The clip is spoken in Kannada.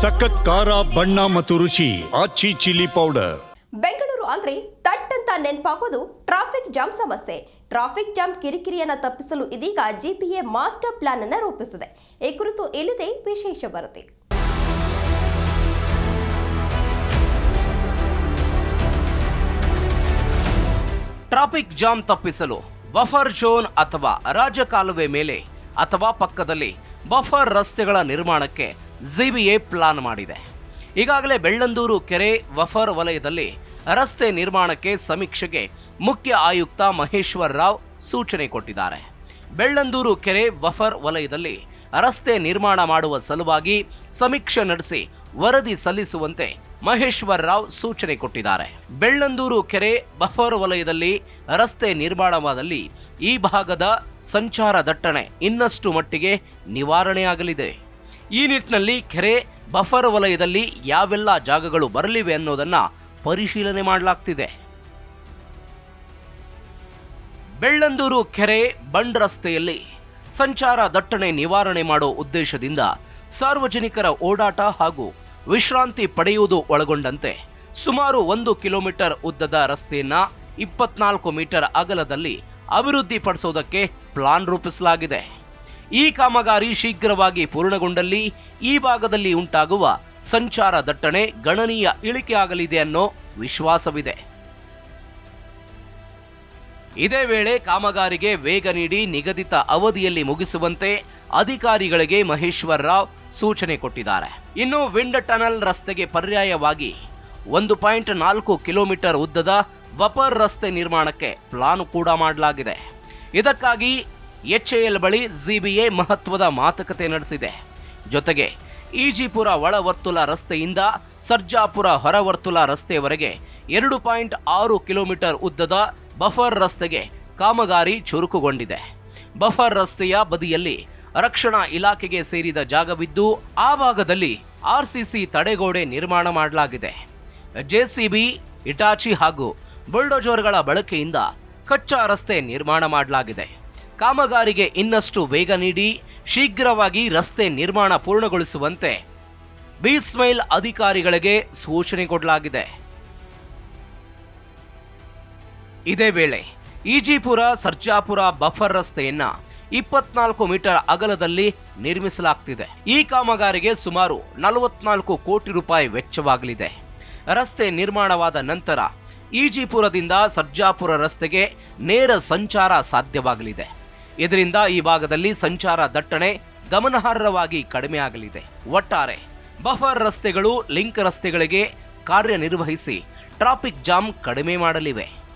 ಸಖತ್ ಖಾರ ಬಣ್ಣ ಮತ್ತು ರುಚಿ ಆಚಿ ಚಿಲ್ಲಿ ಪೌಡರ್. ಬೆಂಗಳೂರು ಅಂದ್ರೆ ತಟ್ಟಂತ ನೆನಪಾಗೋದು ಟ್ರಾಫಿಕ್ ಜಾಮ್ ಸಮಸ್ಯೆ. ಟ್ರಾಫಿಕ್ ಜಾಮ್ ಕಿರಿಕಿರಿಯನ್ನ ತಪ್ಪಿಸಲು ಇದೀಗ ಜಿಪಿಎ ಮಾಸ್ಟರ್ ಪ್ಲಾನ್ ಅನ್ನ ರೂಪಿಸಿದೆ. ಈ ಕುರಿತು ಇಲ್ಲಿದೆ ವಿಶೇಷ ವರದಿ? ಟ್ರಾಫಿಕ್ ಜಾಮ್ ತಪ್ಪಿಸಲು ಬಫರ್ ಝೋನ್ ಅಥವಾ ರಾಜಕಾಲುವೆ ಮೇಲೆ ಅಥವಾ ಪಕ್ಕದಲ್ಲಿ ಬಫರ್ ರಸ್ತೆಗಳ ನಿರ್ಮಾಣಕ್ಕೆ ಜಿಬಿಎ ಪ್ಲಾನ್ ಮಾಡಿದೆ. ಈಗಾಗಲೇ ಬೆಳ್ಳಂದೂರು ಕೆರೆ ವಫರ್ ವಲಯದಲ್ಲಿ ರಸ್ತೆ ನಿರ್ಮಾಣಕ್ಕೆ ಸಮೀಕ್ಷೆಗೆ ಮುಖ್ಯ ಆಯುಕ್ತ ಮಹೇಶ್ವರ್ ರಾವ್ ಸೂಚನೆ ಕೊಟ್ಟಿದ್ದಾರೆ. ಬೆಳ್ಳಂದೂರು ಕೆರೆ ವಫರ್ ವಲಯದಲ್ಲಿ ರಸ್ತೆ ನಿರ್ಮಾಣ ಮಾಡುವ ಸಲುವಾಗಿ ಸಮೀಕ್ಷೆ ನಡೆಸಿ ವರದಿ ಸಲ್ಲಿಸುವಂತೆ ಮಹೇಶ್ವರ್ ರಾವ್ ಸೂಚನೆ ಕೊಟ್ಟಿದ್ದಾರೆ. ಬೆಳ್ಳಂದೂರು ಕೆರೆ ಬಫರ್ ವಲಯದಲ್ಲಿ ರಸ್ತೆ ನಿರ್ಮಾಣವಾದಲ್ಲಿ ಈ ಭಾಗದ ಸಂಚಾರ ದಟ್ಟಣೆ ಇನ್ನಷ್ಟು ಮಟ್ಟಿಗೆ ನಿವಾರಣೆಯಾಗಲಿದೆ. ಈ ನಿಟ್ಟಿನಲ್ಲಿ ಕೆರೆ ಬಫರ್ ವಲಯದಲ್ಲಿ ಯಾವೆಲ್ಲ ಜಾಗಗಳು ಬರಲಿವೆ ಅನ್ನೋದನ್ನು ಪರಿಶೀಲನೆ ಮಾಡಲಾಗ್ತಿದೆ. ಬೆಳ್ಳಂದೂರು ಕೆರೆ ಬಂಡ್ ರಸ್ತೆಯಲ್ಲಿ ಸಂಚಾರ ದಟ್ಟಣೆ ನಿವಾರಣೆ ಮಾಡೋ ಉದ್ದೇಶದಿಂದ ಸಾರ್ವಜನಿಕರ ಓಡಾಟ ಹಾಗೂ ವಿಶ್ರಾಂತಿ ಪಡೆಯುವುದು ಒಳಗೊಂಡಂತೆ. ಸುಮಾರು ಒಂದು ಕಿಲೋಮೀಟರ್ ಉದ್ದದ ರಸ್ತೆಯನ್ನ ಇಪ್ಪತ್ನಾಲ್ಕು ಮೀಟರ್ ಅಗಲದಲ್ಲಿ ಅಭಿವೃದ್ಧಿಪಡಿಸೋದಕ್ಕೆ ಪ್ಲಾನ್ ರೂಪಿಸಲಾಗಿದೆ. ಈ ಕಾಮಗಾರಿ ಶೀಘ್ರವಾಗಿ ಪೂರ್ಣಗೊಂಡಲ್ಲಿ ಈ ಭಾಗದಲ್ಲಿ ಉಂಟಾಗುವ ಸಂಚಾರ ದಟ್ಟಣೆ ಗಣನೀಯ ಇಳಿಕೆಯಾಗಲಿದೆ ಅನ್ನೋ ವಿಶ್ವಾಸವಿದೆ. ಇದೇ ವೇಳೆ ಕಾಮಗಾರಿಗೆ ವೇಗ ನೀಡಿ ನಿಗದಿತ ಅವಧಿಯಲ್ಲಿ ಮುಗಿಸುವಂತೆ ಅಧಿಕಾರಿಗಳಿಗೆ ಮಹೇಶ್ವರ್ ರಾವ್ ಸೂಚನೆ ಕೊಟ್ಟಿದ್ದಾರೆ. ಇನ್ನು ವಿಂಡ್ ಟನಲ್ ರಸ್ತೆಗೆ ಪರ್ಯಾಯವಾಗಿ ಒಂದು ಪಾಯಿಂಟ್ ನಾಲ್ಕು ಕಿಲೋಮೀಟರ್ ಉದ್ದದ ವಪರ್ ರಸ್ತೆ ನಿರ್ಮಾಣಕ್ಕೆ ಪ್ಲಾನ್ ಕೂಡ ಮಾಡಲಾಗಿದೆ. ಇದಕ್ಕಾಗಿ ಎಚ್ಎಎಲ್ ಬಳಿ ಜಿಬಿಎ ಮಹತ್ವದ ಮಾತುಕತೆ ನಡೆಸಿದೆ. ಜೊತೆಗೆ ಈಜಿಪುರ ಒಳವರ್ತುಲ ರಸ್ತೆಯಿಂದ ಸರ್ಜಾಪುರ ಹೊರವರ್ತುಲ ರಸ್ತೆಯವರೆಗೆ ಎರಡು ಪಾಯಿಂಟ್ ಆರು ಕಿಲೋಮೀಟರ್ ಉದ್ದದ ಬಫರ್ ರಸ್ತೆಗೆ ಕಾಮಗಾರಿ ಚುರುಕುಗೊಂಡಿದೆ. ಬಫರ್ ರಸ್ತೆಯ ಬದಿಯಲ್ಲಿ ರಕ್ಷಣಾ ಇಲಾಖೆಗೆ ಸೇರಿದ ಜಾಗವಿದ್ದು, ಆ ಭಾಗದಲ್ಲಿ ಆರ್ಸಿಸಿ ತಡೆಗೋಡೆ ನಿರ್ಮಾಣ ಮಾಡಲಾಗಿದೆ. ಜೆಸಿಬಿ ಇಟಾಚಿ ಹಾಗೂ ಬುಲ್ಡೋಜರ್ಗಳ ಬಳಕೆಯಿಂದ ಕಚ್ಚಾ ರಸ್ತೆ ನಿರ್ಮಾಣ ಮಾಡಲಾಗಿದೆ. ಕಾಮಗಾರಿಗೆ ಇನ್ನಷ್ಟು ವೇಗ ನೀಡಿ ಶೀಘ್ರವಾಗಿ ರಸ್ತೆ ನಿರ್ಮಾಣ ಪೂರ್ಣಗೊಳಿಸುವಂತೆ ಬಿಸ್ಮೈಲ್ ಅಧಿಕಾರಿಗಳಿಗೆ ಸೂಚನೆ ಕೊಡಲಾಗಿದೆ. ಇದೇ ವೇಳೆ ಈಜಿಪುರ, ಸರ್ಜಾಪುರ ಬಫರ್ ರಸ್ತೆಯನ್ನ ಇಪ್ಪತ್ನಾಲ್ಕು ಮೀಟರ್ ಅಗಲದಲ್ಲಿ ನಿರ್ಮಿಸಲಾಗ್ತಿದೆ. ಈ ಕಾಮಗಾರಿಗೆ ಸುಮಾರು ನಲವತ್ನಾಲ್ಕು ಕೋಟಿ ರೂಪಾಯಿ ವೆಚ್ಚವಾಗಲಿದೆ. ರಸ್ತೆ ನಿರ್ಮಾಣವಾದ ನಂತರ ಈಜಿಪುರದಿಂದ ಸರ್ಜಾಪುರ ರಸ್ತೆಗೆ ನೇರ ಸಂಚಾರ ಸಾಧ್ಯವಾಗಲಿದೆ. ಇದರಿಂದ ಈ ಭಾಗದಲ್ಲಿ ಸಂಚಾರ ದಟ್ಟಣೆ ಗಮನಾರ್ಹವಾಗಿ ಕಡಿಮೆಯಾಗಲಿದೆ. ಒಟ್ಟಾರೆ ಬಫರ್ ರಸ್ತೆಗಳು ಲಿಂಕ್ ರಸ್ತೆಗಳಿಗೆ ಕಾರ್ಯನಿರ್ವಹಿಸಿ ಟ್ರಾಫಿಕ್ ಜಾಮ್ ಕಡಿಮೆ ಮಾಡಲಿವೆ.